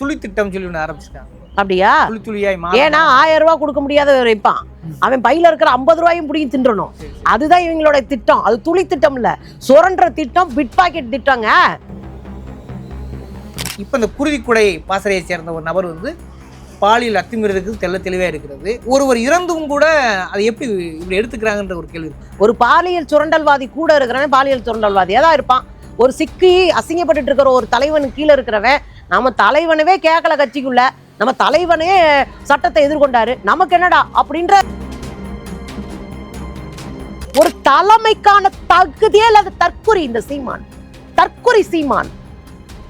துளி திட்டம் சொல்லி ஒன்று ஆரம்பிச்சிட்டாங்க. அப்படியா? துளி துளியாய். ஏன்னா ஆயிரம் ரூபாய் கொடுக்க முடியாத வைப்பான் அவன் பையில இருக்கிற ஐம்பது ரூபாயும் பிடிங்கி தின்றணும். அதுதான் இவங்களோட திட்டம். அது துளி திட்டம் இல்ல. சுரண்ட திட்டம் பிட் பாக்கெட் திட்டங்க. இப்போ இந்த குருதிக்குடை பாசறையை சேர்ந்த ஒரு நபர் வந்து பாலியல் அத்துமீறதுக்கு தெள்ள தெளிவாக இருக்கிறது. ஒருவர் இறந்தும் கூட அதை எப்படி இப்படி எடுத்துக்கிறாங்கன்ற ஒரு கேள்வி. ஒரு பாலியல் சுரண்டல்வாதி கூட இருக்கிறவன் பாலியல் சுரண்டல்வாதியா தான் இருப்பான். ஒரு சிக்கி அசிங்கப்பட்டுட்டு இருக்கிற ஒரு தலைவன் கீழே இருக்கிறவன் நம்ம தலைவனவே கேட்கல கட்சிக்குள்ள. நம்ம தலைவனே சட்டத்தை எதிர்கொண்டாரு. நமக்கு என்னடா அப்படின்ற ஒரு தலைமைக்கான தகுதியே இல்லாத தற்குறி இந்த சீமான். தற்குறி சீமான்.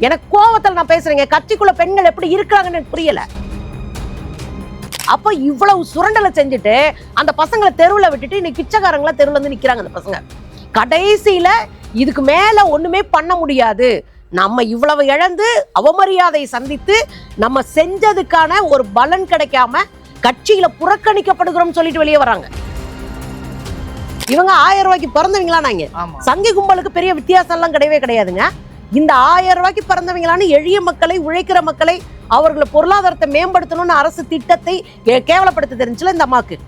எனக்கு கோவத்துல நான் பேசுறேங்க. கட்சிக்குள்ள பெண்கள் எப்படி இருக்கிறாங்கன்னு எனக்கு புரியல. அப்ப இவ்வளவு சுரண்டலை செஞ்சுட்டு அந்த பசங்களை தெருவுல விட்டுட்டு இன்னைக்கு பிச்சைக்காரங்களா தெருவில் வந்து நிக்கிறாங்க அந்த பசங்க. கடைசியில இதுக்கு மேல ஒண்ணுமே பண்ண முடியாது. நம்ம இவ்வளவு இழந்து அவமரியாதை சந்தித்து நம்ம செஞ்சதுக்கான ஒரு பலன் கிடைக்காம கட்சியில புறக்கணிக்கப்படுகிறோம் சொல்லிட்டு வெளியே வராங்க. இவங்க ஆயிரம் ரூபாய்க்கு பிறந்தவங்களா நாங்க சங்கி கும்பலுக்கு பெரிய வித்தியாசம் எல்லாம் கிடையவே கிடையாதுங்க. இந்த ஆயிரம் ரூபாய்க்கு பிறந்தவங்களான எளிய மக்களை உழைக்கிற மக்களை அவர்களை பொருளாதாரத்தை மேம்படுத்தணும்னு அரசு திட்டத்தை கேவலப்படுத்த தெரிஞ்சுல இந்த அம்மாக்கு.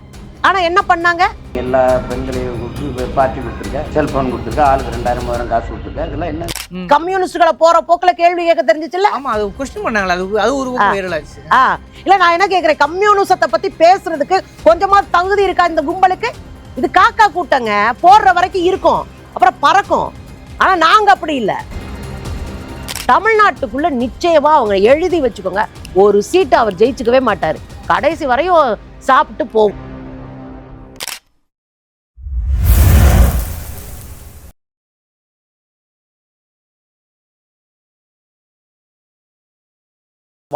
ஆனா என்ன பண்ணாங்க? எல்லா பெண்களையும் கூப்பிட்டு பார்ட்டி கொடுத்துருக்கேன் செல்போன் கொடுத்துருக்கேன் ஆளுக்கு ரெண்டாயிரம் மூவாயிரம் காசு கொடுத்துருக்கேன் இதெல்லாம் என்ன. கம்யூனிஸ்டுகளை போற போக்குல கேள்வி கேட்க தெரிஞ்சுச்சுல்ல? ஆமா அது கொஸ்டின் பண்ணாங்களா அது அது ஒரு பக்கம் வைரலாச்சு ஆ. இல்ல நான் என்ன கேக்குறேன் கம்யூனிசத்தை பத்தி பேசுறதுக்கு கொஞ்சமா தகுதி இருக்கா இந்த கும்பலுக்கு? இது காக்கா கூட்டங்க போடுற வரைக்கும் இருக்கும் அப்புறம் பறக்கும். ஆனா நாங்க அப்படி இல்ல. தமிழ்நாட்டுக்குள்ள நிச்சயமா அவங்க எழுதி வச்சுக்கோங்க ஒரு சீட்டை அவர் ஜெயிச்சுக்கவே மாட்டாரு. கடைசி வரையும் சாப்பிட்டு போகும்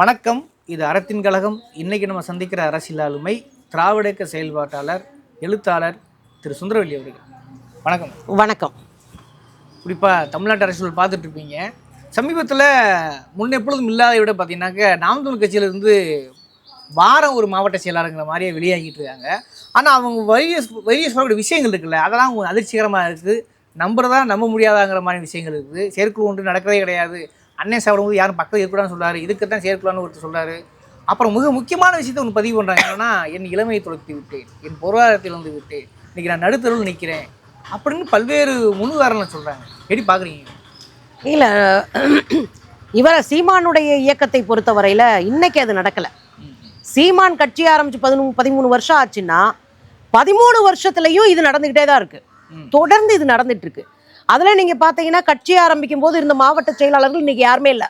வணக்கம். இது அறத்தின் கழகம். இன்னைக்கு நம்ம சந்திக்கிற அரசியல் ஆளுமை திராவிட இயக்க செயல்பாட்டாளர் எழுத்தாளர் திரு சுந்தரவல்லி அவர்கள். வணக்கம். வணக்கம். குறிப்பாக தமிழ்நாட்டு அரசியல் பார்த்துட்டு இருப்பீங்க. சமீபத்தில் முன்ன எப்பொழுதும் இல்லாத விட பார்த்தீங்கன்னாக்க நாம் தமிழ் கட்சியிலேருந்து வாரம் ஒரு மாவட்ட செயலாளருங்கிற மாதிரியே வெளியாகிட்டு இருக்காங்க. ஆனால் அவங்க வரிய வரிய சொல்லக்கூடிய விஷயங்கள் இருக்குல்ல அதெல்லாம் கொஞ்சம் அதிர்ச்சிகரமாக இருக்குது நம்புறதா நம்ப முடியாதாங்கிற மாதிரி விஷயங்கள் இருக்குது. செயற்குழு ஒன்று நடக்கிறதே கிடையாது. அண்ணன் சாப்பிடும்போது யாரும் பக்கத்தில் இருக்கக்கூடாதுன்னு சொல்றாரு. இதுக்கு தான் செயற்குழான்னு ஒருத்தர் சொல்றாரு. அப்புறம் மிக முக்கியமான விஷயத்தை ஒன்று பதிவு பண்ணுறாங்க என்னன்னா என் இளமையை தொலைத்து விட்டேன். என் பொருளாதாரத்தில் வந்து விட்டேன். இன்னைக்கு நான் நடுத்தருவில் நிற்கிறேன் அப்படின்னு பல்வேறு முன்னுதாரணம் சொல்கிறாங்க எப்படி பார்க்குறீங்க இல்ல இவர சீமானுடைய இயக்கத்தை பொறுத்தவரையில இன்னைக்கு அது நடக்கல. சீமான் கட்சி ஆரம்பிச்சு பதிமூணு பதிமூணு வருஷம் ஆச்சுன்னா பதிமூணு வருஷத்துலயும் இது நடந்துகிட்டே தான் இருக்கு. ம். தொடர்ந்து இது நடந்துட்டு இருக்கு. அதுல நீங்க பாத்தீங்கன்னா கட்சி ஆரம்பிக்கும் போது இருந்த மாவட்ட செயலாளர்கள் இன்னைக்கு யாருமே இல்ல.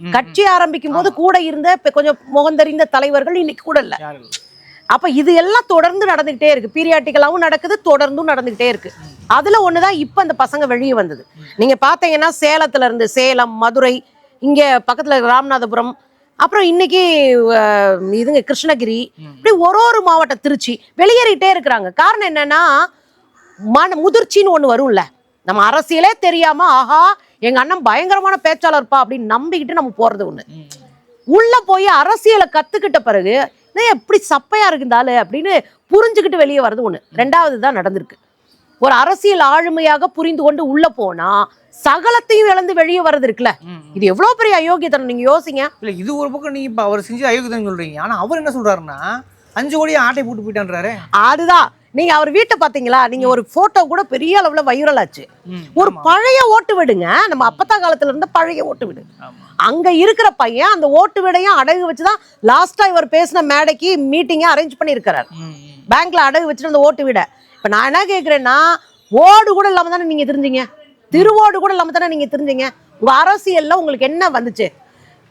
கட்சி ஆரம்பிக்கும் போது கூட இருந்த இப்ப கொஞ்சம் முகந்தறிந்த தலைவர்கள் இன்னைக்கு கூட இல்ல. அப்ப இது எல்லாம் தொடர்ந்து நடந்துகிட்டே இருக்கு. பீரியாட்டிக்கலாவும் நடக்குது தொடர்ந்தும் நடந்துகிட்டே இருக்கு. அதுல ஒண்ணுதான் இப்ப அந்த பசங்க வெளியே வந்தது. நீங்க பாத்தீங்கன்னா சேலத்துல இருந்து சேலம் மதுரை இங்க பக்கத்துல ராமநாதபுரம் அப்புறம் இன்னைக்கு இதுங்க கிருஷ்ணகிரி. இப்படி ஒரு ஒரு மாவட்டம் திருச்சி வெளியேறிட்டே இருக்கிறாங்க. காரணம் என்னன்னா மன முதிர்ச்சின்னு ஒண்ணு வரும்ல. நம்ம அரசியலே தெரியாம ஆஹா எங்க அண்ணன் பயங்கரமான பேச்சாளர்ப்பா அப்படின்னு நம்பிக்கிட்டு நம்ம போறது ஒண்ணு. உள்ள போய் அரசியலை கத்துக்கிட்ட பிறகு "என்ன எப்படி சப்பையா இருக்கு இந்த ஆளு அப்படின்னு புரிஞ்சுக்கிட்டு வெளியே வர்றது ஒண்ணு. ரெண்டாவது தான் நடந்திருக்கு. ஒரு அரசியல் ஆளுமையாக புரிந்து கொண்டு உள்ள போனா சகலத்தையும் இழந்து வெளியே வர்றது இருக்குல்ல. இது எவ்வளவு பெரிய அயோக்கியத்தனம் நீங்க யோசிங்க. இல்லை இது ஒரு பக்கம் நீங்கள் இப்போ அவர் செஞ்சு அயோக்கியதான் சொல்கிறீங்க ஆனால் அவர் என்ன சொல்கிறாருன்னா அஞ்சு கோடியை ஆட்டை போட்டு போயிட்டான்றாரு. அதுதான். நீங்க அவர் வீட்டை பாத்தீங்களா? நீங்க ஒரு போட்டோ கூட பெரிய அளவுல வைரல் ஆச்சு. ஒரு. பழைய ஓட்டு வீடுங்க. நம்ம அப்பத்தா காலத்துல இருந்த பழைய ஓட்டு வீடு. அங்க இருக்கிற பையன் அந்த ஓட்டு வீடையும் அடகு வச்சுதான் லாஸ்டா இவர் பேசின மேடைக்கு மீட்டிங்கை அரேஞ்ச் ம். பேங்க்ல அடகு வச்சுட்டு அந்த ஓட்டு வீட. இப்ப நான் என்ன கேக்குறேன்னா ஓடு கூட இல்லாம தானே நீங்க தெரிஞ்சீங்க? திருவோடு கூட இல்லாம தானே நீங்க தெரிஞ்சீங்க? உங்க அரசியல்ல உங்களுக்கு என்ன வந்துச்சு?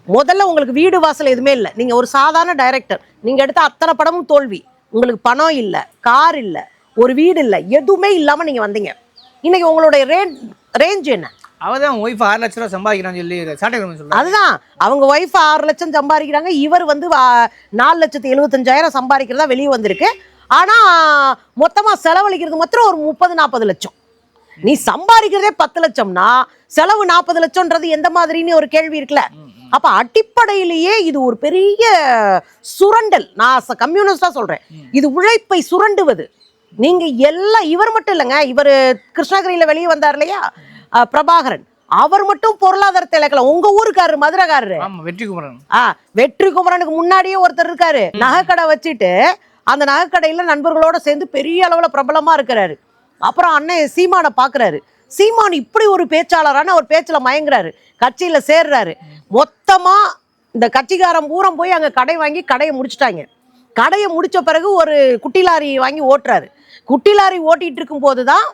முதல்ல உங்களுக்கு வீடு வாசல் எதுவுமே இல்லை. நீங்க ஒரு சாதாரண டைரக்டர் நீங்க எடுத்த அத்தனை படமும் தோல்வி. உங்களுக்கு பணம் இல்லை கார் இல்லை ஒரு வீடு இல்லை எதுவுமே இல்லாம நீங்க வந்தீங்க. இன்னைக்கு உங்களுடைய ரேஞ்ச் ரேஞ்ச் என்ன? அவ தான் ஒய்ஃப் ஆறு லட்ச ரூபா சம்பாதிக்கிறான்னு சொல்லி சாட்டைக்கிழமை சொல்கிறார் அதுதான். அவங்க ஒய்ஃப் ஆறு லட்சம் சம்பாதிக்கிறாங்க. இவர் வந்து நாலு லட்சத்தி எழுபத்தஞ்சாயிரம் சம்பாதிக்கிறதா வெளியே வந்திருக்கு. ஆனா மொத்தமா செலவழிக்கிறது மாத்திரம் ஒரு முப்பது நாற்பது லட்சம். நீ சம்பாதிக்கிறதே பத்து லட்சம்னா செலவு நாற்பது லட்சம்ன்றது எந்த மாதிரின்னு ஒரு கேள்வி இருக்குல்ல. அப்ப அடிப்படையிலேயே இது ஒரு பெரிய சுரண்டல். நான் கம்யூனிஸ்டா சொல்றேன். இது உழைப்பை சுரண்டுவது. நீங்க எல்லாம் இவர் மட்டும் இல்லைங்க இவர் கிருஷ்ணகிரியில வெளியே வந்தார் இல்லையா? பிரபாகரன். அவர் மட்டும் பொருளாதாரத்தை இழக்கலாம் உங்க ஊருக்காரரு மதுரைக்காரரு. வெற்றி குமரன் ஆ வெற்றி குமரனுக்கு முன்னாடியே ஒருத்தர் இருக்காரு. நகைக்கடை வச்சுட்டு அந்த நகைக்கடையில நண்பர்களோட சேர்ந்து பெரிய அளவுல பிரபலமா இருக்கிறாரு. அப்புறம் அண்ணன் சீமானை பாக்குறாரு. சீமான் இப்படி ஒரு பேச்சாளரான அவர் பேச்சுல மயங்குறாரு. கட்சியில சேர்றாரு. மொத்தமா இந்த கட்சிக்காரன் பூரம் போய் அங்க கடை வாங்கி கடையை முடிச்சிட்டாங்க. கடையை முடிச்ச பிறகு ஒரு குட்டி லாரி வாங்கி ஓட்டுறாரு. குட்டி லாரி ஓட்டிட்டு இருக்கும் போதுதான்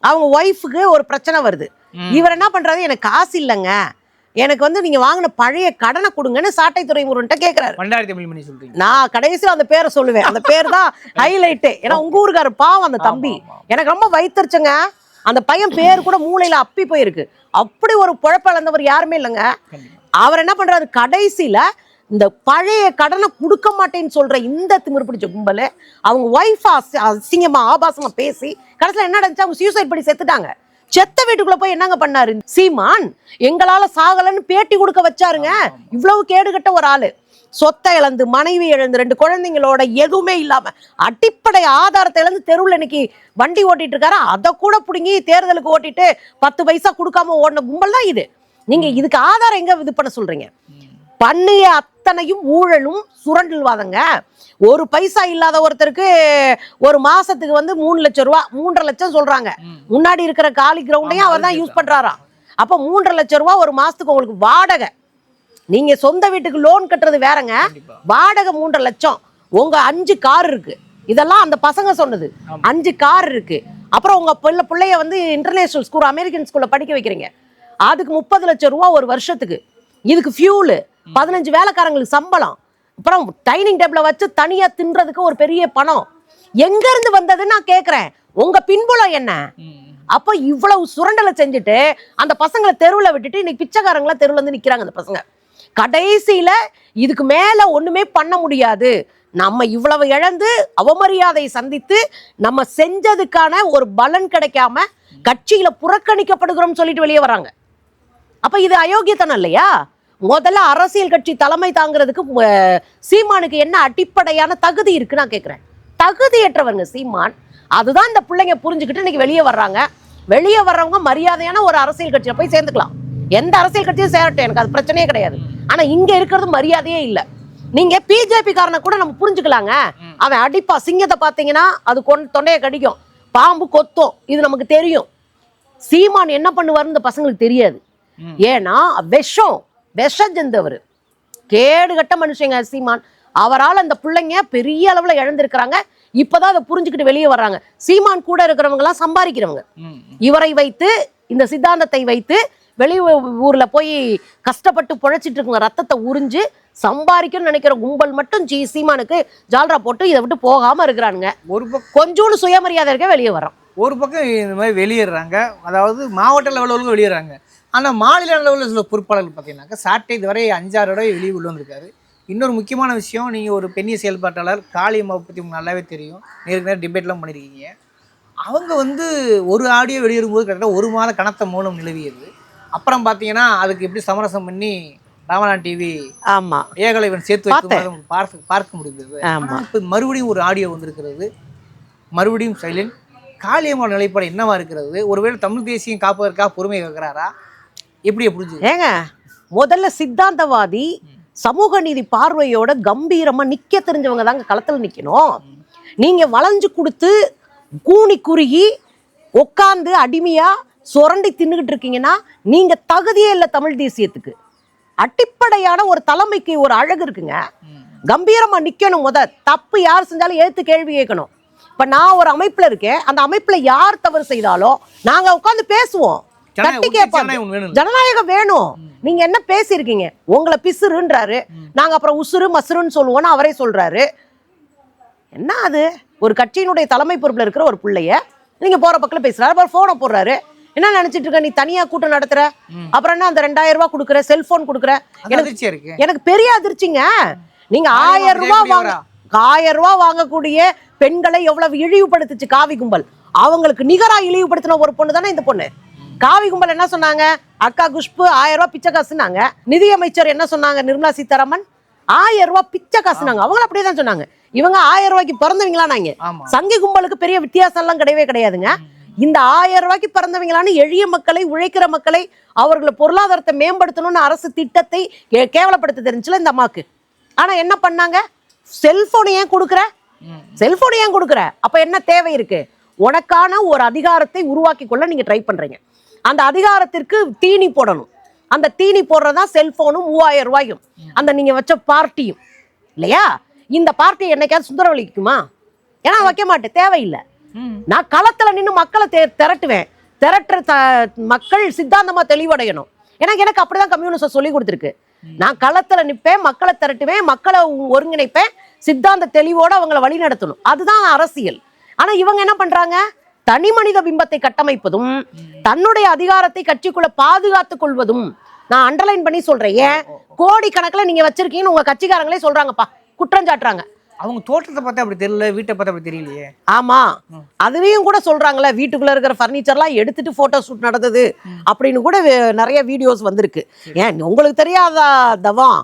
அவங்க ஒய்ஃபுக்கு ஒரு பிரச்சனை வருது. இவர் என்ன பண்றாரு? எனக்கு காசு இல்லைங்க. எனக்கு வந்து நீங்க வாங்கின பழைய கடனை கொடுங்கன்னு சாட்டை துறைமுருகன்ட்ட கேக்குறாரு. பண்டாரி நான் கடைசியில் அந்த பேரை சொல்லுவேன். அந்த பேர் தான் ஹைலைட்டு ஏன்னா உங்க ஊருக்காரு பாவம் அந்த தம்பி. எனக்கு ரொம்ப வைத்தறிச்சுங்க. அந்த பையன் பேர் கூட மூளையில அப்பி போயிருக்கு. அப்படி ஒரு குழப்பிழந்தவர் யாருமே இல்லைங்க. அவர் என்ன பண்றாரு? கடைசியில இந்த பழைய கடனை கொடுக்க மாட்டேன்னு சொல்ற இந்த திமிரு பிடிச்ச கும்பல் அவங்க ஒய்ஃப் அசிங்கமா ஆபாசமா பேசி கடைசியில என்ன நடந்துச்சு? அவங்க சூசைட் பண்ணி செத்துட்டாங்க. செத்த வீட்டுக்குள்ள போய் என்னங்க பண்ணாரு? சீமான் எங்களால சாகலன்னு பேட்டி கொடுக்க வச்சாருங்க. இவ்வளவு கேடுகட்ட ஒரு ஆளு. சொத்தை இழந்து மனைவி இழந்து ரெண்டு குழந்தைங்களோட எதுவுமே இல்லாம அடிப்படை ஆதாரத்தை இழந்து தெருவில் இன்னைக்கு வண்டி ஓட்டிட்டு இருக்காரு. அதை கூட பிடுங்கி தேர்தலுக்கு ஓட்டிட்டு பத்து பைசா கொடுக்காம ஓடின கும்பல் தான் இது. நீங்க இதுக்கு ஆதாரம் எங்க இது பண்ண சொல்றீங்க? பண்ணிய அத்தனையும் ஊழலும் சுரண்டல்வாதங்க. ஒரு பைசா இல்லாத ஒருத்தருக்கு ஒரு மாசத்துக்கு வந்து மூணு லட்சம் ரூபா மூன்றரை லட்சம் சொல்றாங்க. முன்னாடி இருக்கிற காலி கிரவுண்டையும் அவர் தான் யூஸ் பண்றாராம் அப்ப மூன்றரை லட்சம் ரூபா ஒரு மாசத்துக்கு உங்களுக்கு வாடகை. நீங்க சொந்த வீட்டுக்கு லோன் கட்டுறது வேறங்க. வாடகை மூன்றரை லட்சம். உங்க அஞ்சு கார் இருக்கு. இதெல்லாம் அந்த பசங்க சொன்னது. அஞ்சு கார் இருக்கு. அப்புறம் உங்க பிள்ளை பிள்ளைய வந்து இன்டர்நேஷனல் ஸ்கூல் அமெரிக்கன் ஸ்கூல்ல படிக்க வைக்கிறீங்க. அதுக்கு முப்பது லட்சம் ரூபா ஒரு வருஷத்துக்கு. இதுக்கு ஃபியூலு பதினஞ்சு வேலைக்காரங்களுக்கு சம்பளம். அப்புறம் டைனிங் டேபிள வச்சு தனியா தின்றதுக்கு ஒரு பெரிய பணம். எங்க இருந்து வந்ததுன்னு நான் கேக்குறேன். உங்க பின்புலம் என்ன? அப்போ அப்ப இவ்வளவு சுரண்டலை செஞ்சுட்டு அந்த பசங்களை தெருவுல விட்டுட்டு இன்னைக்கு பிச்சைக்காரங்களா தெருவுல வந்து நிக்கிறாங்க அந்த பசங்க. கடைசியில இதுக்கு மேல ஒண்ணுமே பண்ண முடியாது. நம்ம இவ்வளவு இழந்து அவமரியாதை சந்தித்து நம்ம செஞ்சதுக்கான ஒரு பலன் கிடைக்காம கட்சியில புறக்கணிக்கப்படுகிறோம் சொல்லிட்டு வெளியே வராங்க. அப்ப இது அயோக்கியத்தனம் இல்லையா? முதல்ல அரசியல் கட்சி தலைமை தாங்கிறதுக்கு சீமானுக்கு என்ன அடிப்படையான தகுதி இருக்கு நான் கேட்கிறேன் தகுதியற்றவங்க சீமான் அதுதான் இந்த பிள்ளைங்க புரிஞ்சுக்கிட்டு இன்னைக்கு வெளியே வர்றாங்க. வெளியே வர்றவங்க மரியாதையான ஒரு அரசியல் கட்சியில போய் சேர்ந்துக்கலாம். எந்த அரசியல் கட்சியும் சேரட்டும் எனக்கு அது பிரச்சனையே கிடையாது. ஆனா இங்க இருக்கிறது மரியாதையே இல்ல. நீங்க பிஜேபி காரனை கூட நம்ம புரிஞ்சுக்கலாங்க. அவன் அடிப்பா சிங்கத்தை பாத்தீங்கன்னா அது கொண்டு தொண்டையை கடிக்கும். பாம்பு கொத்தும் இது நமக்கு தெரியும். சீமான் என்ன பண்ணுவாருன்னு இந்த பசங்களுக்கு தெரியாது. ஏன்னா விஷம் விஷம் செஞ்சவர் கேடு கட்ட மனுஷங்க சீமான். அவரால் அந்த பிள்ளைங்க பெரிய அளவில் இழந்திருக்கிறாங்க. இப்போதான் அதை புரிஞ்சுக்கிட்டு வெளியே வர்றாங்க. சீமான் கூட இருக்கிறவங்கலாம் சம்பாதிக்கிறவங்க. இவரை வைத்து இந்த சித்தாந்தத்தை வைத்து வெளி ஊர்ல போய் கஷ்டப்பட்டு பொழைச்சிட்டு இருக்குங்க. ரத்தத்தை உறிஞ்சு சம்பாதிக்கணும்னு நினைக்கிற கும்பல் மட்டும் ஜி சீமானுக்கு ஜால்ரா போட்டு இதை விட்டு போகாம இருக்கிறானுங்க. ஒரு பக்கம் கொஞ்சோண்டு சுயமரியாதை இருக்க வெளியே வரோம் ஒரு பக்கம் இந்த மாதிரி வெளியேறாங்க. அதாவது மாவட்ட லெவலுக்கு வெளியேறாங்க. ஆனால் மாநில லெவலில் சில பொறுப்பாளர்கள் பார்த்தீங்கன்னாக்கா சாட்டை இதுவரை அஞ்சாறு தடவை வெளியே உள்ள வந்திருக்காரு. இன்னொரு முக்கியமான விஷயம் நீங்கள் ஒரு பெண்ணிய செயல்பாட்டாளர் காளியம்மாவை பற்றி உங்களுக்கு நல்லாவே தெரியும். நேருக்கு நேரம் டிபேட்லாம் பண்ணியிருக்கீங்க அவங்க வந்து ஒரு ஆடியோ வெளியேறும்போது கிட்டத்தட்ட ஒரு மாத கனத்த மூலம் நிலவியது. அப்புறம் பார்த்தீங்கன்னா அதுக்கு எப்படி சமரசம் பண்ணி ராமநான் டிவி ஆமா. ஏகலைவன் சேர்த்து பார்க்க பார்க்க முடிந்தது. இப்போ மறுபடியும் ஒரு ஆடியோ வந்திருக்கிறது. மறுபடியும் சைலண்ட் காளியம்மாவோட நிலைப்பாடு என்னவா இருக்கிறது? ஒருவேளை தமிழ் தேசியம் காப்பதற்காக பொறுமை கேட்கிறாரா? எப்படி புரிஞ்சு ஏங்க முதல்ல சித்தாந்தவாதி சமூக நீதி பார்வையோட கம்பீரமா நிக்க தெரிஞ்சவங்க தாங்க களத்துல நிக்கணும். நீங்க வளைஞ்சு கொடுத்து கூனி குறுகி உட்காந்து அடிமையா சுரண்டி தின்னுகிட்டு இருக்கீங்கன்னா நீங்க தகுதியே இல்லை தமிழ் தேசியத்துக்கு. அடிப்படையான ஒரு தலைமைக்கு ஒரு அழகு இருக்குங்க. கம்பீரமா நிக்கணும் முத. தப்பு யார் செஞ்சாலும் ஏத்து கேள்வி கேட்கணும். இப்ப நான் ஒரு அமைப்புல இருக்கேன். அந்த அமைப்புல யார் தவறு செய்தாலும் நாங்க உட்காந்து பேசுவோம். தட்டி கேட்பாங்க ஜனநாயகம் வேணும். நீங்க என்ன பேசியிருக்கீங்க? உங்களை பிசுறுன்றாரு. நாங்க அப்புறம் உசுறு மசுருன்னு சொல்லுவோம்னு அவரே சொல்றாரு. என்ன அது? ஒரு கட்சியினுடைய தலைமை பொறுப்புல இருக்கிற ஒரு பிள்ளைய நீங்க போற பக்கத்துல பேசுறாரு. அப்புறம் போனை போடுறாரு. என்ன நினைச்சிட்டு இருக்க? நீ தனியா கூட்டம் நடத்துற. அப்புறம் என்ன அந்த ரெண்டாயிரம் ரூபாய் கொடுக்குற? செல்போன் கொடுக்குற? எனக்கு எனக்கு பெரிய அதிர்ச்சிங்க. நீங்க ஆயிரம் ரூபாய் வாங்க? ஆயிரம் ரூபாய் வாங்கக்கூடிய பெண்களை எவ்வளவு இழிவுபடுத்துச்சு காவி கும்பல்? அவங்களுக்கு நிகரா இழிவுபடுத்தின ஒரு பொண்ணு தானே இந்த பொண்ணு? காவி கும்பல் என்ன சொன்னாங்க? அக்கா குஷ்பு ஆயிரம் ரூபாய் பிச்சை காசுனாங்க நிதியமைச்சர் என்ன சொன்னாங்க? நிர்மலா சீதாராமன் ஆயிரம் ரூபாய் பிச்சை காசுனாங்க அவங்களும் அப்படியே தான் சொன்னாங்க. இவங்க ஆயிரம் ரூபாய்க்கு பிறந்தவங்களா நாங்க சங்கி கும்பலுக்கு பெரிய வித்தியாசம் எல்லாம் கிடையவே கிடையாதுங்க. இந்த ஆயிரம் ரூபாய்க்கு பிறந்தவங்களான எளிய மக்களை உழைக்கிற மக்களை அவர்களை பொருளாதாரத்தை மேம்படுத்தணும்னு அரசு திட்டத்தை கேவலப்படுத்த தெரிஞ்சுல இந்த அம்மாக்கு ஆனா என்ன பண்ணாங்க? செல்போன் ஏன் கொடுக்குற? செல்போன் ஏன் கொடுக்குற? அப்ப என்ன தேவை இருக்கு? உனக்கான ஒரு அதிகாரத்தை உருவாக்கி கொள்ள நீங்க ட்ரை பண்றீங்க. அந்த அதிகாரத்திற்கு தீனி போடணும். அந்த தீனி போடுறதா செல்போனும் மூவாயிரம் ரூபாயும். அந்த நீங்க வச்ச பார்ட்டியும். இல்லையா? இந்த பார்ட்டி என்னைக்காவது சுந்தரவழிக்குமா ஏன்னா வைக்க மாட்டேன். தேவையில்லை. நான் களத்துல நின்று மக்களை தே- திரட்டுவேன். திரட்டுற மக்கள் சித்தாந்தமா தெளிவடையணும். எனக்கு எனக்கு அப்படிதான் கம்யூனிஸ்ட் சொல்லி கொடுத்துருக்கு. நான் களத்துல நிப்பேன் மக்களை திரட்டுவேன் மக்களை ஒருங்கிணைப்பேன் சித்தாந்த தெளிவோட அவங்கள வழி நடத்தணும் அதுதான் அரசியல். ஆனா இவங்க என்ன பண்றாங்க? தனி மனித பிம்பத்தை கட்டமைப்பதும் தன்னுடைய அதிகாரத்தை கட்சிக்குள்ள பாதுகாத்துக் கொள்வதும் நான் அண்டர்லைன் பண்ணி சொல்றேன். ஏன்? கோடிக்கணக்கில் நீங்க வச்சிருக்கீங்கன்னு உங்க கட்சிக்காரங்களே சொல்றாங்கப்பா. குற்றம் சாட்டுறாங்க. அவங்க தோட்டத்தை பார்த்தா அப்படி தெரியல வீட்டை பார்த்தா அப்படி தெரியலையே. ஆமா. அதுலயும் கூட சொல்றாங்கல்ல வீட்டுக்குள்ள இருக்கிற ஃபர்னிச்சர்லாம் எடுத்துட்டு போட்டோ ஷூட் நடந்தது அப்படின்னு கூட நிறைய வீடியோஸ் வந்திருக்கு. ஏன்? உங்களுக்கு தெரியாதா தவம்?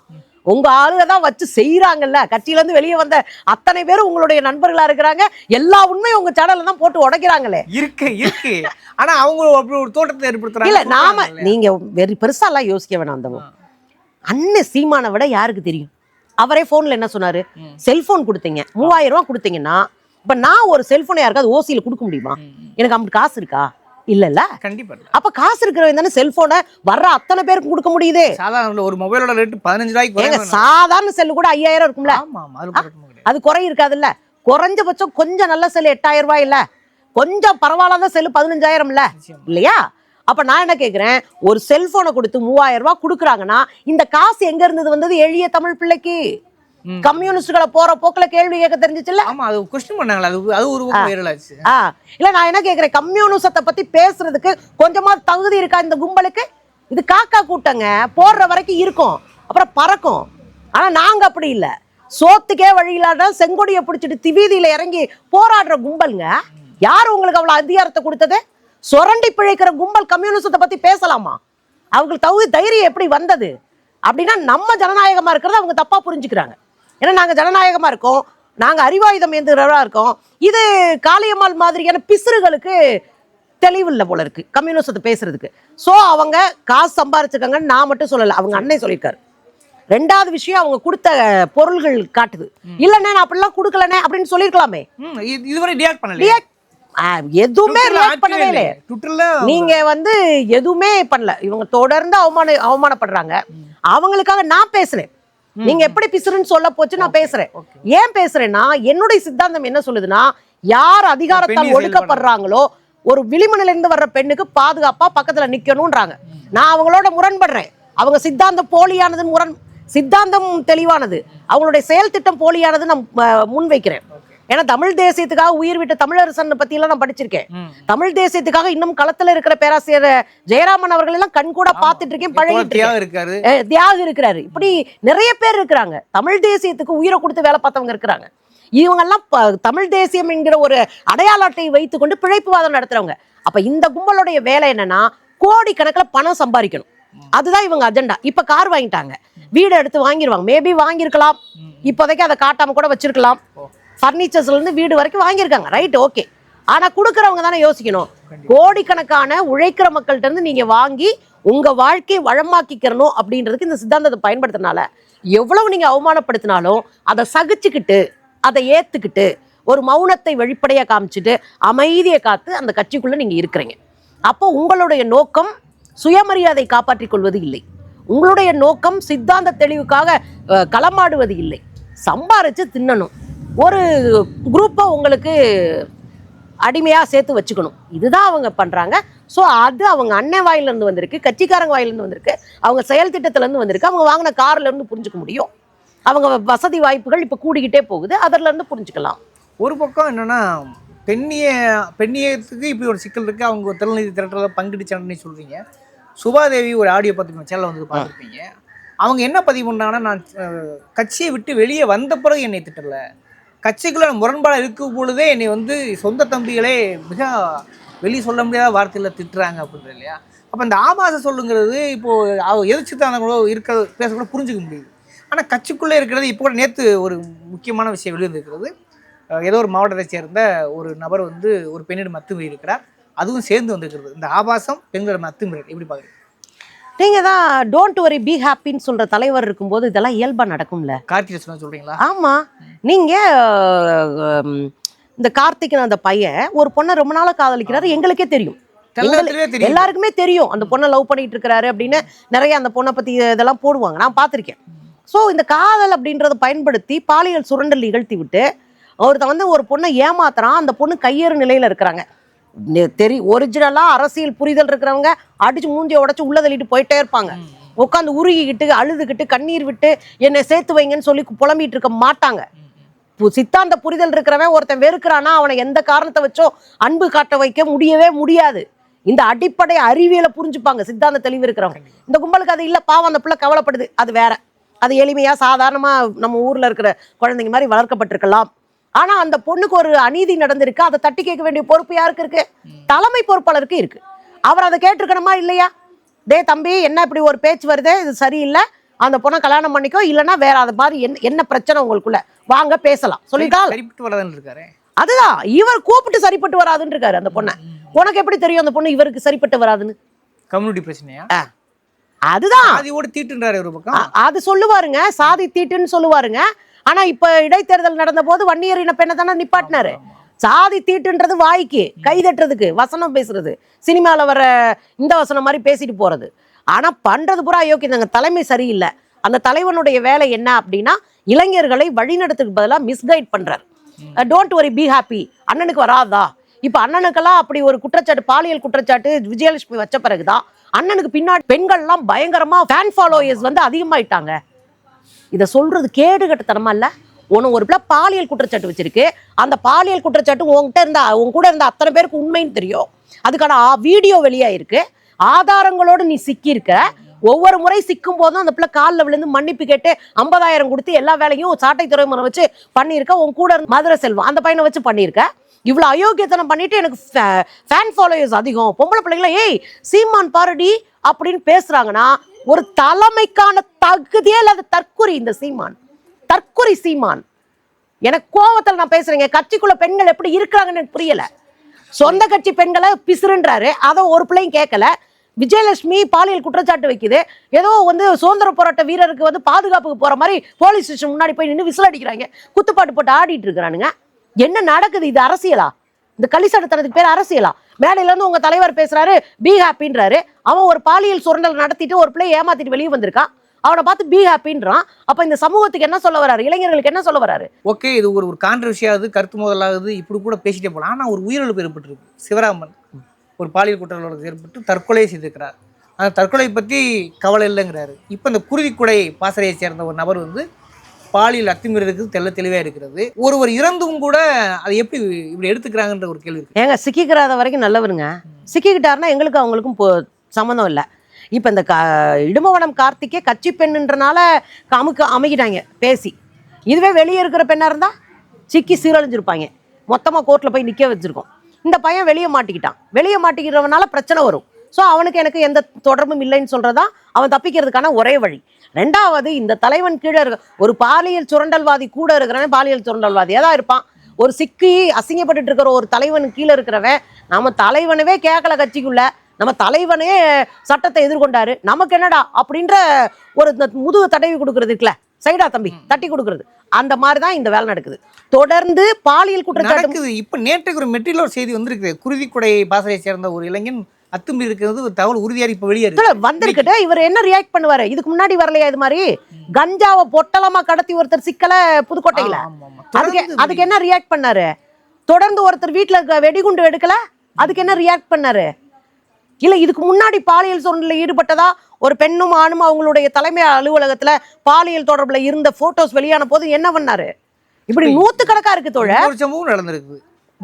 உங்க ஆளுக தான் வச்சு செய்யறாங்கல்ல கட்சியில இருந்து வெளியே வந்த அத்தனை பேரும் உங்களுடைய நண்பர்களா இருக்கிறாங்க. எல்லா உண்மையும் உங்க சேனல்ல தான் போட்டு உடைக்கிறாங்களே. இருக்கு இருக்கு. ஆனா அவங்க அப்படி ஒரு தோட்டத்தை ஏற்படுத்துறாங்க. இல்ல நாம? நீங்க வெறி பெருசா எல்லாம் யோசிக்க வேணாம் அந்த அண்ணன். சீமானை விட யாருக்கு தெரியும்? அவரே போன்ல என்ன சொன்னாரு? ம். செல்போன் கொடுத்தீங்க. மூவாயிரம் ரூபாய் கொடுத்தீங்கன்னா இப்ப நான் ஒரு செல்போனை யாருக்காவது ஓசியில கொடுக்க முடியுமா. எனக்கு அப்படி காசு இருக்கா? இல்லல்ல. கண்டிப்பா இல்ல. அப்ப காசு இருக்கிறவங்க தானே செல்போனை வர்ற அத்தனை பேருக்கு கொடுக்க முடியுது. சாதாரண ஒரு மொபைலோட ரேட் பதினஞ்சு ரூபாய்க்கு ஏங்க சாதாரண செல்லு கூட ஐயாயிரம் இருக்கும்ல. ஆமா ஆமா அது குறைக்க முடியாது. அது குறை இருக்காதுல்ல. குறைஞ்சபட்சம் கொஞ்சம் நல்ல செல்லு எட்டாயிரம் ரூபாய் இல்ல. கொஞ்சம் பரவாயில்லாத செல்லு பதினஞ்சாயிரம் இல்ல. நிச்சயமா. இல்லையா? அப்ப நான் என்ன கேக்குறேன்? ஒரு செல்போனை கொடுத்து மூவாயிரம் ரூபாய் கொடுக்குறாங்கன்னா இந்த காசு எங்க இருந்தது வந்தது? எளிய தமிழ் பிள்ளைக்கு. கம்யூனிஸ்டுகளை போற போக்குல கேள்வி கேட்க தெரிஞ்சுச்சுல்ல? ஆமா அது கொஸ்டின் பண்ணாங்களா அது அது ஒரு வைரலாச்சு ஆ. இல்ல நான் என்ன கேக்குறேன் கம்யூனிசத்தை பத்தி பேசுறதுக்கு கொஞ்சமா தகுதி இருக்கா இந்த கும்பலுக்கு? இது காக்கா கூட்டங்க போடுற வரைக்கும் இருக்கும் அப்புறம் பறக்கும். ஆனா நாங்க அப்படி இல்ல. சோத்துக்கே வழி இல்லாத செங்கொடியை பிடிச்சிட்டு திவீதியில இறங்கி போராடுற கும்பலுங்க யார் உங்களுக்கு அவ்வளவு அதிகாரத்தை கொடுத்தது? சுரண்டி பிழைக்கிற கும்பல் கம்யூனிசத்தை பத்தி பேசலாமா? அவங்களுக்கு தகுதி தைரியம் எப்படி வந்தது? அப்படின்னா நம்ம ஜனநாயகமா இருக்கிறத அவங்க தப்பா புரிஞ்சுக்கிறாங்க. ஏன்னா நாங்க ஜனநாயகமா இருக்கோம். நாங்க அறிவாயுதம் ஏந்திரவா இருக்கோம். இது காளியம்மாள் மாதிரியான பிசுறுகளுக்கு தெளிவு இல்லை போல இருக்கு. கம்யூனிசத்தை பேசுறதுக்கு. சோ அவங்க காசு சம்பாரிச்சிருக்காங்கன்னு நான் மட்டும் சொல்லல. அவங்க அண்ணன் சொல்லியிருக்காரு. ரெண்டாவது விஷயம் அவங்க கொடுத்த பொருள்கள் காட்டுது. இல்லண்ணே நான் அப்படிலாம் கொடுக்கலண்ணே அப்படின்னு சொல்லியிருக்கலாமே. இதுவரை ரியாக்ட் பண்ணல எதுவுமே ரியாக்ட் பண்ணவே இல்லை ட்விட்டர்ல நீங்க வந்து எதுவுமே பண்ணல. இவங்க தொடர்ந்து அவமான அவமானப்படுறாங்க. அவங்களுக்காக நான் பேசுறேன். நீங்க எப்படி பிசுறுன்னு சொல்ல போச்சு நான் பேசுறேன். ஏன் பேசுறேன்னா என்னுடைய சித்தாந்தம் என்ன சொல்லுதுன்னா யார் அதிகாரத்தால் ஒடுக்கப்படுறாங்களோ ஒரு விளிமணில இருந்து வர்ற பெண்ணுக்கு பாதுகாப்பா பக்கத்துல நிக்கணும்ன்றாங்க. நான் அவங்களோட முரண்படுறேன். அவங்க சித்தாந்தம் போலியானதுன்னு முரண் சித்தாந்தம் தெளிவானது. அவங்களுடைய செயல் திட்டம் போலியானது நான் முன்வைக்கிறேன். ஏன்னா தமிழ் தேசியத்துக்காக உயிர் விட்ட தமிழரசன் பத்தி எல்லாம் நான் படிச்சிருக்கேன். தமிழ் தேசியத்துக்காக இன்னும் களத்துல இருக்கிற பேராசிரியர் ஜெயராமன் அவர்கள் எல்லாம் கண் கூட பார்த்துட்டு இருக்கேன் பழகிட்டு இருக்காரு. தியாகு இருக்கிறாரு. இப்படி நிறைய பேர் இருக்கிறாங்க. தமிழ் தேசியத்துக்கு உயிரை கொடுத்து வேலை பார்த்தவங்க இருக்கிறாங்க. இவங்கெல்லாம் ப- தமிழ் தேசியம் என்கிற ஒரு அடையாள அட்டையை வைத்துக்கொண்டு பிழைப்புவாதம் நடத்துறவங்க. அப்ப இந்த கும்பலுடைய வேலை என்னன்னா கோடி பணம் சம்பாதிக்கணும். அதுதான் இவங்க அஜெண்டா இப்ப கார் வாங்கிட்டாங்க. வீடு எடுத்து வாங்கிடுவாங்க மேபி வாங்கியிருக்கலாம். இப்போதைக்கு அதை காட்டாம கூட வச்சிருக்கலாம். ஓ. ஃபர்னிச்சர்ஸ்ல இருந்து வீடு வரைக்கும் வாங்கியிருக்காங்க. ரைட் ஓகே ஆனா கொடுக்கறவங்க தானே யோசிக்கணும். கோடிக்கணக்கான உழைக்கிற மக்கள்கிட்ட இருந்து நீங்க வாங்கி உங்க வாழ்க்கையை வளமாக்கிக்கிறணும் அப்படின்றதுக்கு இந்த சித்தாந்தத்தை பயன்படுத்தினால எவ்வளவு நீங்க அவமானப்படுத்தினாலும் அதை சகிச்சுக்கிட்டு அதை ஏத்துக்கிட்டு ஒரு மௌனத்தை வெளிப்படையா காமிச்சிட்டு அமைதியை காத்து அந்த கட்சிக்குள்ள நீங்க இருக்கிறீங்க. அப்போ உங்களுடைய நோக்கம் சுயமரியாதை காப்பாற்றிக் கொள்வது இல்லை. உங்களுடைய நோக்கம் சித்தாந்த தெளிவுக்காக களமாடுவது இல்லை. சம்பாரிச்சு தின்னணும். ஒரு குரூப்பை உங்களுக்கு அடிமையாக சேர்த்து வச்சுக்கணும். இதுதான் அவங்க பண்ணுறாங்க ஸோ அது அவங்க அண்ணன் வாயிலிருந்து வந்திருக்கு கட்சிக்காரங்க வாயிலிருந்து வந்திருக்கு அவங்க செயல் திட்டத்திலேருந்து வந்திருக்கு. அவங்க வாங்கின கார்லேருந்து புரிஞ்சுக்க முடியும். அவங்க வசதி வாய்ப்புகள் இப்போ கூடிக்கிட்டே போகுது. அதிலேருந்து புரிஞ்சுக்கலாம். ஒரு பக்கம் என்னென்னா பெண்ணிய பெண்ணியத்துக்கு இப்படி ஒரு சிக்கல் இருக்குது அவங்க திருநெல்வேலி திரட்டல பங்கெடுச்சான்னு சொல்கிறீங்க சுபாதேவி ஒரு ஆடியோ பார்த்துருப்பீங்க சேனல் வந்து பார்த்துருப்பீங்க. அவங்க என்ன பதிவு பண்ணாங்கன்னா நான் கட்சியை விட்டு வெளியே வந்த பிறகு என்னை திட்டல. கட்சிக்குள்ள முரண்பாடு இருக்கும் பொழுதே என்னை வந்து சொந்த தம்பிகளே மிக வெளியே சொல்ல முடியாத வார்த்தையில் திட்டுறாங்க அப்படின்ற இல்லையா? அப்போ இந்த ஆபாச சொல்லுங்கிறது இப்போது அவ எதிர்த்து கூட பேசக்கூட புரிஞ்சுக்க முடியுது. ஆனால் கட்சிக்குள்ளே இருக்கிறது இப்போ கூட நேற்று ஒரு முக்கியமான விஷயம் வெளியிருந்திருக்கிறது ஏதோ ஒரு மாவட்டத்தை சேர்ந்த ஒரு நபர் வந்து ஒரு பெண்ணிடம் மத்து இருக்கிறார். அதுவும் சேர்ந்து வந்திருக்கிறது. இந்த ஆபாசம் பெண்களிடம் அத்துமீறல். எப்படி பார்க்குறீங்க நீங்க தான் டோன்ட் வரி பி ஹாப்பின்னு சொல்ற தலைவர் இருக்கும்போது இதெல்லாம் இயல்பா நடக்கும்ல. கார்த்திகை சொன்ன சொல்றீங்களா? ஆமா. நீங்க அஹ், இந்த கார்த்திகன் அந்த பையன் ஒரு பொண்ணை ரொம்ப நாளா காதலிக்கிறாரு எங்களுக்கே தெரியும். எல்லாருக்குமே தெரியும். அந்த பொண்ணை லவ் பண்ணிட்டு இருக்கிறாரு அப்படின்னு நிறைய அந்த பொண்ணை பத்தி இதெல்லாம் போடுவாங்க. நான் பார்த்திருக்கேன். ஸோ இந்த காதல் அப்படின்றத பயன்படுத்தி பாலியல் சுரண்டல் நிகழ்த்தி விட்டு ஒருத்தன் வந்து ஒரு பொண்ணை ஏமாத்துறான். அந்த பொண்ணு கையேறு நிலையில இருக்கிறாங்க. தெரி ஒரிஜினலாக அரசியல் புரிதல் இருக்கிறவங்க அடிச்சு மூஞ்சியை உடைச்சு உள்ள தள்ளிட்டு போயிட்டே இருப்பாங்க. உட்காந்து உருகிக்கிட்டு அழுதுகிட்டு கண்ணீர் விட்டு என்னை சேர்த்து வைங்கன்னு சொல்லி புலம்பிட்டு இருக்க மாட்டாங்க. பு- சித்தாந்த புரிதல் இருக்கிறவன் ஒருத்தன் வெறுக்கிறானா அவனை எந்த காரணத்தை வச்சோ அன்பு காட்ட வைக்க முடியவே முடியாது. இந்த அடிப்படை அறிவியலை புரிஞ்சுப்பாங்க சித்தாந்த தெளிவு இருக்கிறவங்க. இந்த கும்பலுக்கு அது இல்லை பாவம் அந்த பிள்ளை கவலைப்படுது. அது வேற. அது எளிமையா சாதாரணமா நம்ம ஊர்ல இருக்கிற குழந்தைங்க மாதிரி வளர்க்கப்பட்டிருக்கலாம். ஆனா அந்த பொண்ணுக்கு ஒரு அநீதி நடந்திருக்கு. அதை தட்டி கேட்க வேண்டிய பொறுப்பு யாருக்கு இருக்கு? தலைமை பொறுப்பாளருக்கு இருக்கு. அவர் அதை கேட்டிருக்கணுமா இல்லையா? டேய் தம்பி என்ன இப்படி ஒரு பேச்சு வருதே? இது சரியில்லை. அந்த பொண்ணை கல்யாணம் பண்ணிக்கோ. இல்லைன்னா வேற அது மாதிரி என்ன என்ன பிரச்சனை உங்களுக்குள்ள? வாங்க பேசலாம். இருக்காரு. அதுதான். இவர் கூப்பிட்டு சரிப்பட்டு வராதுன்னு இருக்காரு அந்த பொண்ணை. உனக்கு எப்படி தெரியும் அந்த பொண்ணு இவருக்கு சரிப்பட்டு வராதுன்னு? கம்யூனிட்டி பிரச்சனையா? அதுதான். ஆதியோட தீட்டுன்றாரு ஒரு பக்கம். அ- அது சொல்லுவாருங்க. சாதி தீட்டுன்னு சொல்லுவாருங்க. ஆனா இப்ப இடைத்தேர்தல் நடந்த போது வன்னியர் இன பெண்ணை தானே நிப்பாட்டினாரு. சாதி தீட்டுன்றது வாய்க்கு கை தட்டுறதுக்கு வசனம் பேசுறது சினிமால வர இந்த வசனம் மாதிரி பேசிட்டு போறது. ஆனா பண்றது பூரா யோக்கியதாங்க தலைமை சரியில்லை. அந்த தலைவனுடைய வேலை என்ன அப்படின்னா இளைஞர்களை வழிநடத்துக்கு பதிலாக மிஸ்கைட் பண்றாரு. டோன்ட் வரி பி ஹாப்பி அண்ணனுக்கு வராதா? இப்ப அண்ணனுக்கெல்லாம் அப்படி ஒரு குற்றச்சாட்டு பாலியல் குற்றச்சாட்டு விஜயலட்சுமி வச்ச பிறகுதான் அண்ணனுக்கு பின்னாடி பெண்கள்லாம் பயங்கரமா ஃபேன் ஃபாலோயர்ஸ் வந்து அதிகமாயிட்டாங்க. இதை சொல்றது கேடுகட்டத்தனமா இல்ல? உனக்கு ஒரு பிள்ளை பாலியல் குற்றச்சாட்டு வச்சிருக்கு. அந்த பாலியல் குற்றச்சாட்டு உங்ககிட்ட இருந்தா உன் கூட இருந்த அத்தனை பேருக்கு உண்மைன்னு தெரியும். அதுக்கான வீடியோ வெளியாயிருக்கு. ஆதாரங்களோடு நீ சிக்கியிருக்க. ஒவ்வொரு முறை சிக்கும் போதும் அந்த பிள்ளை காலில் விழுந்து மன்னிப்பு கேட்டு ஐம்பதாயிரம் கொடுத்து எல்லா வேலையும் சாட்டை துறைமுறை வச்சு பண்ணியிருக்க. உன் கூட மதுரை செல்வம் அந்த பையனை வச்சு பண்ணியிருக்க. இவ்வளோ அயோக்கியத்தனம் பண்ணிட்டு எனக்கு ஃபேன் ஃபாலோயர்ஸ் அதிகம். பொம்பளை பிள்ளைங்கள ஏய் சீமான் பாருடி அப்படின்னு பேசுறாங்கன்னா ஒரு தலைமைக்கான தகுதியே இல்லாத தற்குறி இந்த சீமான். தற்குறி சீமான். எனக்கு கோவத்தில் நான் பேசுறேங்க. கட்சிக்குள்ள பெண்கள் எப்படி இருக்கிறாங்கன்னு எனக்கு புரியல. சொந்த கட்சி பெண்களை பிசுறுன்றாரு. அதை ஒரு பிள்ளையும் கேட்கல. விஜயலட்சுமி பாலியல் குற்றச்சாட்டு வைக்குது. ஏதோ வந்து சுதந்திர போராட்ட வீரருக்கு வந்து பாதுகாப்புக்கு போற மாதிரி போலீஸ் ஸ்டேஷன் முன்னாடி போய் நின்று விசில் அடிக்கிறாங்க. குத்துப்பாட்டு போட்டு ஆடிட்டு இருக்கிறானுங்க. என்ன நடக்குது? இது அரசியலா? இந்த கலிசடத்தனத்துக்கு பேர் அரசியலா? மேடையிலேருந்து உங்கள் தலைவர் பேசுகிறாரு பி ஹாப்பின்றாரு அவன் ஒரு பாலியல் சுரண்டல் நடத்திட்டு ஒரு பிள்ளை ஏமாத்திட்டு வெளியே வந்திருக்கான். அவனை பார்த்து பி ஹாப்பின்றான் அப்போ இந்த சமூகத்துக்கு என்ன சொல்ல வராரு? இளைஞர்களுக்கு என்ன சொல்ல வராரு? ஓகே இது ஒரு ஒரு கான்ட்ரவர்சியாகுது கருத்து முதலாகுது இப்படி கூட பேசிட்டே போகலாம் ஆனால் ஒரு உயிரிழப்பு ஏற்பட்டிருக்கு. சிவராமன் ஒரு பாலியல் குற்றவாளர்கள் ஏற்பட்டு தற்கொலை செய்திருக்கிறார். அந்த தற்கொலை பற்றி கவலை இல்லைங்கிறாரு. இப்போ இந்த குருதிக்குடை பாசறையை சேர்ந்த ஒரு நபர் வந்து பாலியல் அத்துமீறலுக்கு தெள்ள தெளிவாக இருக்கிறது. ஒருவர் இறந்தும் கூட அதை எப்படி இப்படி எடுத்துக்கிறாங்கன்ற ஒரு கேள்வி ஏங்க சிக்கிக்கிறாத வரைக்கும் நல்லவருங்க. சிக்கிக்கிட்டாருன்னா எங்களுக்கு அவங்களுக்கும் போ சம்மந்தம் இல்லை. இப்போ இந்த கா இடுமவனம் கார்த்திக்கே கட்சி பெண்ணுன்றனால அமுக்கு அமைக்கிட்டாங்க பேசி. இதுவே வெளியே இருக்கிற பெண்ணாக இருந்தால் சிக்கி சீரழிஞ்சிருப்பாங்க. மொத்தமாக கோர்ட்டில் போய் நிற்க வச்சுருக்கோம். இந்த பையன் வெளியே மாட்டிக்கிட்டான். வெளியே மாட்டிக்கிறவனால பிரச்சனை வரும். ஸோ அவனுக்கு எனக்கு எந்த தொடர்பும் இல்லைன்னு சொல்கிறதான் அவன் தப்பிக்கிறதுக்கான ஒரே வழி. ரெண்டாவது இந்த தலைவன் கீழே இருக்க ஒரு பாலியல் சுரண்டல்வாதி கூட இருக்கிறவன் பாலியல் சுரண்டல்வாதியாக தான் இருப்பான். ஒரு சிக்கி அசிங்கப்பட்டுட்டு இருக்கிற ஒரு தலைவன் கீழே இருக்கிறவன் நம்ம தலைவனவே கேட்கல கட்சிக்குள்ள நம்ம தலைவனே சட்டத்தை எதிர்கொண்டாரு. நமக்கு என்னடா அப்படின்ற ஒரு முதுகு தடவி கொடுக்கறது இருக்குல்ல சைடா தம்பி தட்டி கொடுக்கறது. அந்த மாதிரி தான் இந்த வேலை நடக்குது. தொடர்ந்து பாலியல் குற்றச்சாட்டு நடக்குது. இப்போ நேற்றுக்கு ஒரு மெட்டீரியல் செய்தி வந்திருக்கு குருவிக்குடை பாசறையை சேர்ந்த ஒரு இளைஞன் அத்துமீறி இருக்கிறது ஒரு தகவல் உறுதியாக இப்போ வெளியே இருக்கு. வந்திருக்கட்டு இவர் என்ன ரியாக்ட் பண்ணுவாரு? இதுக்கு முன்னாடி வரலையா இது மாதிரி? கஞ்சாவை பொட்டலமா கடத்தி ஒருத்தர் சிக்கல புதுக்கோட்டையில. அதுக்கு அதுக்கு என்ன ரியாக்ட் பண்ணாரு? தொடர்ந்து ஒருத்தர் வீட்டுல இருக்க வெடிகுண்டு எடுக்கல? அதுக்கு என்ன ரியாக்ட் பண்ணாரு? இல்ல இதுக்கு முன்னாடி பாலியல் சுரண்டலில் ஈடுபட்டதா? ஒரு பெண்ணும் ஆணும் அவங்களுடைய தலைமை அலுவலகத்துல பாலியல் தொடர்புல இருந்த போட்டோஸ் வெளியான போது என்ன பண்ணாரு? இப்படி நூத்துக்கணக்கா இருக்கு தோழ சம்பவம் நடந்திருக்கு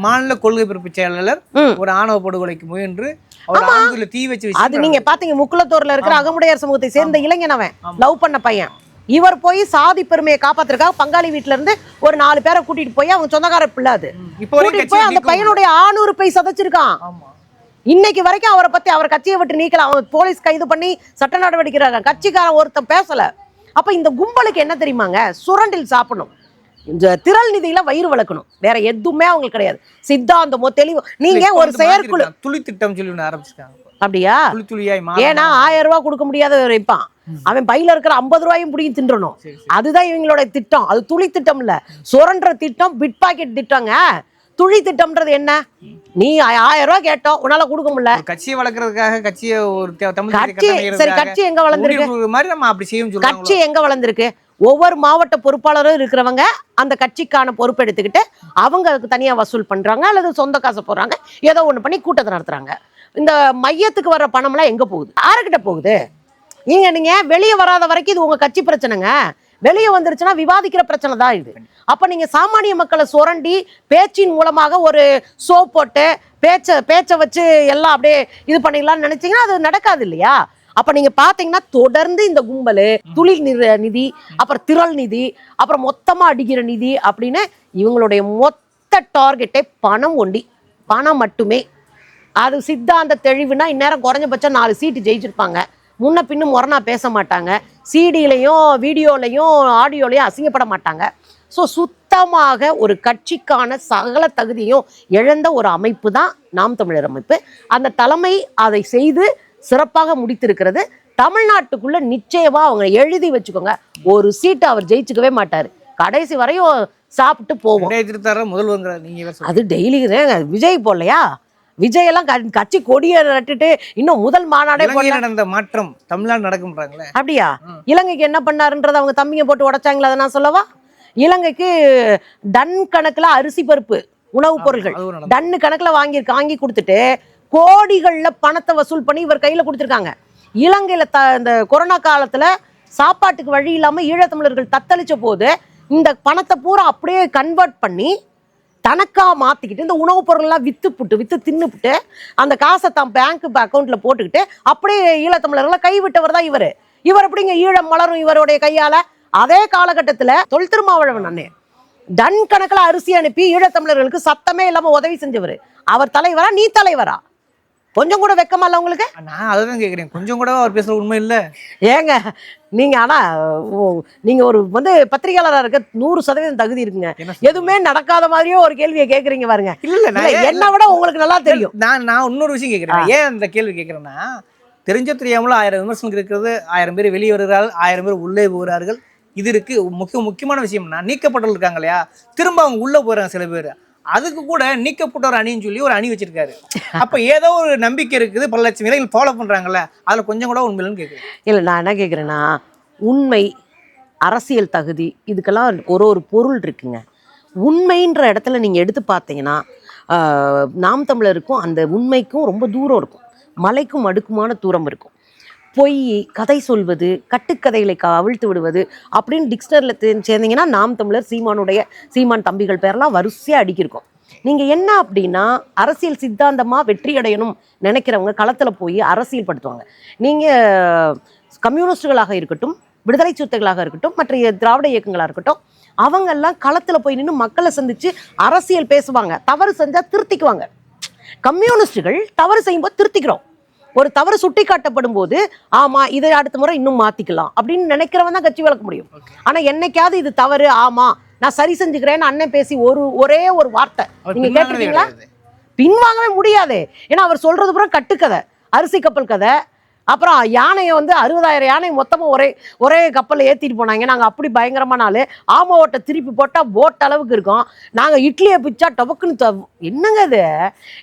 மாநில கொள்கை பிறப்பு செயலாளர். ஒரு ஆணவ படுகொலைக்கு முயன்று அவர் தீ வச்சு அது நீங்க பாத்தீங்க முக்குளத்தூர்ல இருக்கிற. அகமுடையார் சமூகத்தை சேர்ந்த இளைஞன் அவன். லவ் பண்ண பையன். இவர் போய் சாதி பெருமையை காப்பாத்துறதுக்காக பங்காளி வீட்டுல இருந்து ஒரு நாலு பேரை கூட்டிட்டு போய் அவன் சொந்தக்கார பிள்ளை அது. இப்போ வரைக்கும் கூட்டிட்டு போய் அந்த பையனுடைய ஆணூறு பை சதைச்சிருக்கான். இன்னைக்கு வரைக்கும் அவரை பத்தி அவர் கட்சியை விட்டு நீக்கல அவன் போலீஸ் கைது பண்ணி சட்ட நடவடிக்கை கட்சிக்காரன் ஒருத்தன் பேசல. அப்ப இந்த கும்பலுக்கு என்ன தெரியுமாங்க? சுரண்டில் சாப்பிடணும். திரள் நிதியில வயிறு வளர்க்கணும். வேற எதுவுமே அவங்களுக்கு கிடையாது. சித்தாந்தமோ தெளிவோ நீங்க ஒரு செயற்குழு. துளி திட்டம் சொல்லி ஆரம்பிச்சிருக்காங்க அப்படியா? ஏன்னா. ஆயிரம் ரூபாய் கொடுக்க முடியாத வைப்பான் அவன் பையில இருக்கிற ஐம்பது ரூபாயும் பிடிங்கி தின்றணும். அதுதான் இவங்களோட திட்டம். அது துளி திட்டம் இல்ல. சுரண்ட திட்டம் பிட் பாக்கெட் திட்டங்க. துளி திட்டம்ன்றது என்ன? நீ ஆயிரம் ரூபாய் கேட்டோம். உன்னால கொடுக்க முடியல. கட்சியை வளர்க்கறதுக்காக கட்சியை ஒரு கட்சி சரி கட்சி எங்க வளர்ந்துருக்கு? மாதிரி நம்ம அப்படி செய்யும் கட்சி எங்க வளர்ந்துருக்கு? ஒவ்வொரு மாவட்ட பொறுப்பாளரும் இருக்கிறவங்க அந்த கட்சிக்கான பொறுப்பு எடுத்துக்கிட்டு அவங்க அதுக்கு தனியாக வசூல் பண்ணுறாங்க அல்லது சொந்த காசை போடுறாங்க ஏதோ ஒன்று பண்ணி கூட்டத்தை நடத்துகிறாங்க இந்த மையத்துக்கு வர்ற பணம்லாம் எங்கே போகுது? யாருக்கிட்ட போகுது? நீங்கள் நீங்கள் வெளியே வராத வரைக்கும் இது உங்கள் கட்சி பிரச்சனைங்க. வெளியே வந்துருச்சுன்னா விவாதிக்கிற பிரச்சனை தான் இது. அப்போ நீங்கள் சாமானிய மக்களை சுரண்டி பேச்சின் மூலமாக ஒரு சோ போட்டு பேச்சை பேச்சை வச்சு எல்லாம் அப்படியே இது பண்ணிடலாம்னு நினச்சிங்கன்னா அது நடக்காது இல்லையா? அப்ப நீங்க பாத்தீங்கன்னா தொடர்ந்து இந்த கும்பல் துளிர் நிதி அப்புறம் திரள் நிதி அப்புறம் மொத்தமா அடிக்கிற நிதி அப்படின்னு இவங்களுடைய மொத்த டார்கெட்டே பணம் ஒண்டி பணம் மட்டுமே. அது சித்தாந்த தெளிவுனா இந்நேரம் குறைஞ்சபட்சம் நாலு சீட்டு ஜெயிச்சிருப்பாங்க. முன்ன பின்னும் முரணா பேச மாட்டாங்க. சிடிலையும் வீடியோலையும் ஆடியோலையும் அசிங்கப்பட மாட்டாங்க. ஸோ சுத்தமாக ஒரு கட்சிக்கான சகல தகுதியும் இழந்த ஒரு அமைப்பு தான் நாம் தமிழர் அமைப்பு. அந்த தலைமை அதை செய்து சிறப்பாக முடித்திருக்கிறது. தமிழ்நாட்டுக்குள்ள நிச்சயமா அவங்க எழுதி வச்சுக்கோங்க. ஒரு சீட்டை அவர் ஜெயிச்சுக்கவே மாட்டார். கடைசி வரையும் சாப்பிட்டு போவோம். ரெண்டாயிரத்தி இருபத்தாறு முதல்வங்கிற நீங்க. அது டெய்லி விஜய் போடலையா? விஜய் எல்லாம் க- கட்சி கொடியை நட்டுட்டு இன்னும் முதல் மாநாடே நடந்த மாற்றம் தமிழ்நாடு நடக்கும்ன்றாங்களே. அப்படியா. இலங்கைக்கு என்ன பண்ணாருன்றத அவங்க தம்பிங்க போட்டு உடைச்சாங்களா அதை நான் சொல்லவா? இலங்கைக்கு டன் கணக்குல அரிசி பருப்பு உணவுப் பொருட்கள். டன்னு கணக்குல வாங்கி வாங்கி கொடுத்துட்டு கோடிகளில் பணத்தை வசூல் பண்ணி இவர் கையில் கொடுத்துருக்காங்க. இலங்கையில் த இந்த கொரோனா காலத்தில் சாப்பாட்டுக்கு வழி இல்லாமல் ஈழத்தமிழர்கள் தத்தளிச்ச போது இந்த பணத்தை பூரா அப்படியே கன்வெர்ட் பண்ணி தனக்கா மாற்றிக்கிட்டு இந்த உணவுப் பொருள்லாம் விற்று புட்டு விற்று தின்னுப்புட்டு அந்த காசை தான் பேங்க் அக்கௌண்ட்டில் போட்டுக்கிட்டு அப்படியே ஈழத்தமிழர்களை கைவிட்டவர் தான் இவர். இவர் அப்படிங்க ஈழம் மலரும் இவருடைய கையால்? அதே காலகட்டத்தில் தொல் திருமாவளவன் அண்ணே. டன் கணக்கில் அரிசி அனுப்பி ஈழத்தமிழர்களுக்கு சத்தமே இல்லாமல் உதவி செஞ்சவர். அவர் தலைவரா? நீ தலைவரா? கொஞ்சம் கூட வெக்கமா இல்ல உங்களுக்கு? நான் அதுதான் கேக்குறேன். கொஞ்சம் கூட அவர் பேசுற உண்மை இல்ல. ஏங்க நீங்க ஆனா ஓ, நீங்க ஒரு வந்து பத்திரிகையாளரா இருக்க நூறு சதவீதம் தகுதி இருக்குங்க. எதுவுமே நடக்காத மாதிரியே ஒரு கேள்வியை கேக்குறீங்க பாருங்க. இல்ல இல்ல என்னை விட உங்களுக்கு நல்லா தெரியும். நான் நான் இன்னொரு விஷயம் கேட்குறேன் ஏன் அந்த கேள்வி கேட்குறேன்னா தெரிஞ்ச தெரியாமலும் ஆயிரம் விமர்சனம் இருக்கிறது ஆயிரம் பேர் வெளியே வருகிறார்கள் ஆயிரம் பேர் உள்ளே போகிறார்கள். இது இருக்கு. முக்கிய முக்கியமான விஷயம்னா நீக்கப்பட்டவர்கள் இருக்காங்க இல்லையா? திரும்ப அவங்க உள்ள போறாங்க சில பேர். அதுக்கு கூட நீக்கப்பட்ட ஒரு அணின்னு சொல்லி ஒரு அணி வச்சிருக்காரு. அப்ப ஏதோ ஒரு நம்பிக்கை இருக்குது பல லட்சம் இளைஞர்கள் ஃபாலோ பண்றாங்கல்ல அதுல கொஞ்சம் கூட உண்மையிலன்னு கேட்குறேன் இல்லை நான் என்ன கேட்குறேன்னா உண்மை அரசியல் தகுதி இதுக்கெல்லாம் ஒரு ஒரு பொருள் இருக்குங்க. உண்மைன்ற இடத்துல நீங்கள் எடுத்து பார்த்தீங்கன்னா நாம் தமிழருக்கும் அந்த உண்மைக்கும் ரொம்ப தூரம் இருக்கும். மலைக்கும் அடுக்குமான தூரம் இருக்கும். பொய் கதை சொல்வது கட்டுக்கதைகளை க அவிழ்த்து விடுவது அப்படின்னு டிக்ஸ்டரில் சேர்ந்தீங்கன்னா நாம் தமிழர் சீமானுடைய சீமான் தம்பிகள் பேரெல்லாம் வரிசையாக அடிக்கிருக்கோம். நீங்கள் என்ன அப்படின்னா அரசியல் சித்தாந்தமாக வெற்றி அடையணும் நினைக்கிறவங்க களத்தில் போய் அரசியல் படுத்துவாங்க. நீங்கள் கம்யூனிஸ்டுகளாக இருக்கட்டும் விடுதலை சிறுத்தைகளாக இருக்கட்டும் மற்ற திராவிட இயக்கங்களாக இருக்கட்டும் அவங்கெல்லாம் களத்தில் போய் நின்று மக்களை சந்திச்சு அரசியல் பேசுவாங்க. தவறு செஞ்சால் திருத்திக்குவாங்க. கம்யூனிஸ்டுகள் தவறு செய்யும்போது திருத்திக்கிறோம். ஒரு தவறு சுட்டி காட்டப்படும் போது ஆமா இதை அடுத்த முறை இன்னும் மாத்திக்கலாம் அப்படின்னு நினைக்கிறவன் தான் கட்சி வளர்க்க முடியும். ஆனா என்னைக்காவது இது தவறு ஆமா நான் சரி செஞ்சுக்கிறேன்னு அண்ணன் பேசி ஒரு ஒரே ஒரு வார்த்தை. நீங்க கேட்டிருக்கீங்களா. பின்வாங்கவே முடியாது. ஏன்னா அவர் சொல்றது பூரா கட்டுக்கதை அரிசி கப்பல் கதை அப்புறம் யானையை வந்து அறுபதாயிரம் யானை மொத்தமாக ஒரே ஒரே கப்பலில் ஏற்றிட்டு போனாங்க. நாங்கள் அப்படி பயங்கரமான ஆள். ஆம ஓட்டை திருப்பி போட்டால் போட் அளவுக்கு இருக்கும். நாங்கள் இட்லியை பிச்சா டபக்குன்னு என்னங்க இது?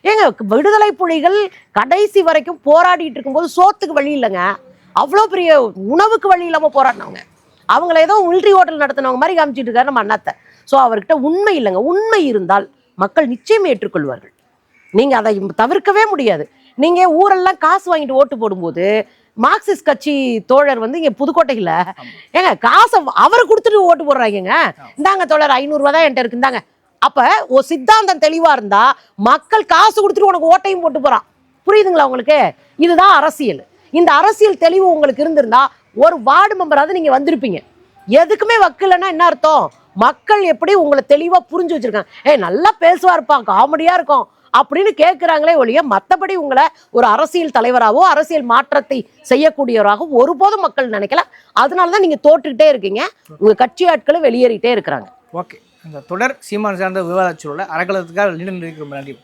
ஏங்க விடுதலை புலிகள் கடைசி வரைக்கும் போராடிட்டு இருக்கும்போது சோத்துக்கு வழி இல்லைங்க. அவ்வளோ பெரிய உணவுக்கு வழி இல்லாமல் போராடினவங்க. அவங்கள ஏதோ மிலிட்ரி ஹோட்டல் நடத்தினவங்க மாதிரி காமிச்சிட்டு இருக்காரு நம்ம அண்ணாத்தை. ஸோ அவர்கிட்ட உண்மை இல்லைங்க. உண்மை இருந்தால் மக்கள் நிச்சயம் ஏற்றுக்கொள்வார்கள். நீங்க அதை தவிர்க்கவே முடியாது. நீங்க ஊரெல்லாம் காசு வாங்கிட்டு ஓட்டு போடும்போது மார்க்சிஸ்ட் கட்சி தோழர் வந்து இங்க புதுக்கோட்டையில ஏங்க காசை அவர் கொடுத்துட்டு ஓட்டு போடுறாங்கங்க. இந்தாங்க தோழர் ஐநூறுரூவா தான் என்கிட்ட இருக்கு இந்தாங்க அப்ப ஒரு சித்தாந்தம் தெளிவா இருந்தா மக்கள் காசு கொடுத்துட்டு உனக்கு ஓட்டையும் போட்டு போறான். புரியுதுங்களா உங்களுக்கு? இதுதான் அரசியல். இந்த அரசியல் தெளிவு உங்களுக்கு இருந்திருந்தா ஒரு வார்டு மெம்பராவது நீங்க வந்திருப்பீங்க. எதுக்குமே வக்கலன்னா என்ன அர்த்தம்? மக்கள் எப்படி உங்களை தெளிவா புரிஞ்சு வச்சிருக்காங்க. ஏய் நல்லா பேசுவாருப்பா காமெடியா இருக்கும். அப்படின்னு கேட்குறாங்களே ஒழிய மற்றபடி உங்களை ஒரு அரசியல் தலைவராகவோ அரசியல் மாற்றத்தை செய்யக்கூடியவராகவும் ஒருபோதும் மக்கள் நினைக்கல. அதனால தான் நீங்கள் தோற்றுக்கிட்டே இருக்கீங்க. உங்கள் கட்சி ஆட்களும் வெளியேறிட்டே இருக்கிறாங்க. ஓகே. இந்த தொடர் சீமான் சார்ந்த விவாதச் சூழலை அறக்கலத்துக்காக நின்று நன்றி.